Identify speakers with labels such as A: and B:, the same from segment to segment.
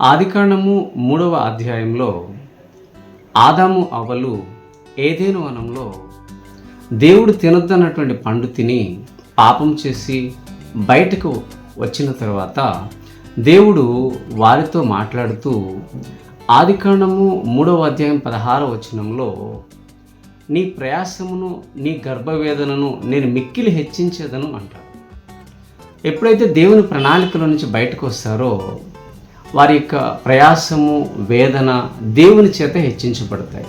A: ఆదికాండము మూడవ అధ్యాయంలో ఆదాము అవలు ఏదేను వనంలో దేవుడు తినొద్దన్నటువంటి పండు తిని పాపం చేసి బయటకు వచ్చిన తర్వాత దేవుడు వారితో మాట్లాడుతూ ఆదికాండము మూడవ అధ్యాయం పదహార వచనంలో నీ ప్రయాసమును నీ గర్భవేదనను నేను మిక్కిలి హెచ్చించేదను అంటాడు ఎప్పుడైతే దేవుని ప్రణాళికలో నుంచి బయటకు వస్తారో వారి యొక్క ప్రయాసము వేదన దేవుని చేత హెచ్చించబడతాయి.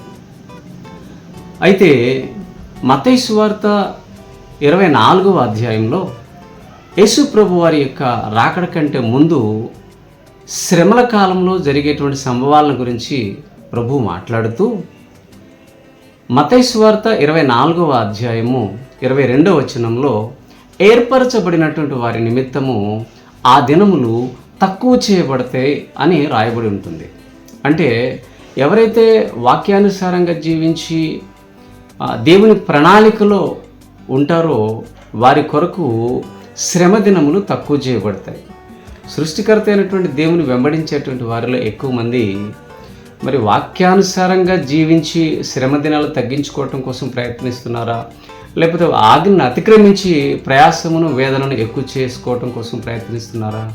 A: అయితే మతయి వార్త ఇరవై నాలుగవ అధ్యాయంలో యేసు ప్రభు వారి యొక్క రాకడ కంటే ముందు శ్రమల కాలంలో జరిగేటువంటి సంభవాలను గురించి ప్రభు మాట్లాడుతూ మతయి వార్త ఇరవై నాలుగవ అధ్యాయము ఇరవై రెండవ వచనంలో ఏర్పరచబడినటువంటి వారి నిమిత్తము ఆ దినములు తక్కువ చేయబడతాయి అని రాయబడి ఉంటుంది. అంటే ఎవరైతే వాక్యానుసారంగా జీవించి దేవుని ప్రణాళికలో ఉంటారో వారి కొరకు శ్రమ దినములు తక్కువ చేయబడతాయి. సృష్టికర్త అయినటువంటి దేవుని వెంబడించేటువంటి వారిలో ఎక్కువ మంది మరి వాక్యానుసారంగా జీవించి శ్రమ దినాలు తగ్గించుకోవటం కోసం ప్రయత్నిస్తున్నారా? లేకపోతే ఆజ్ఞను అతిక్రమించి ప్రయాసమును వేదనను ఎక్కువ చేసుకోవటం కోసం ప్రయత్నిస్తున్నారా?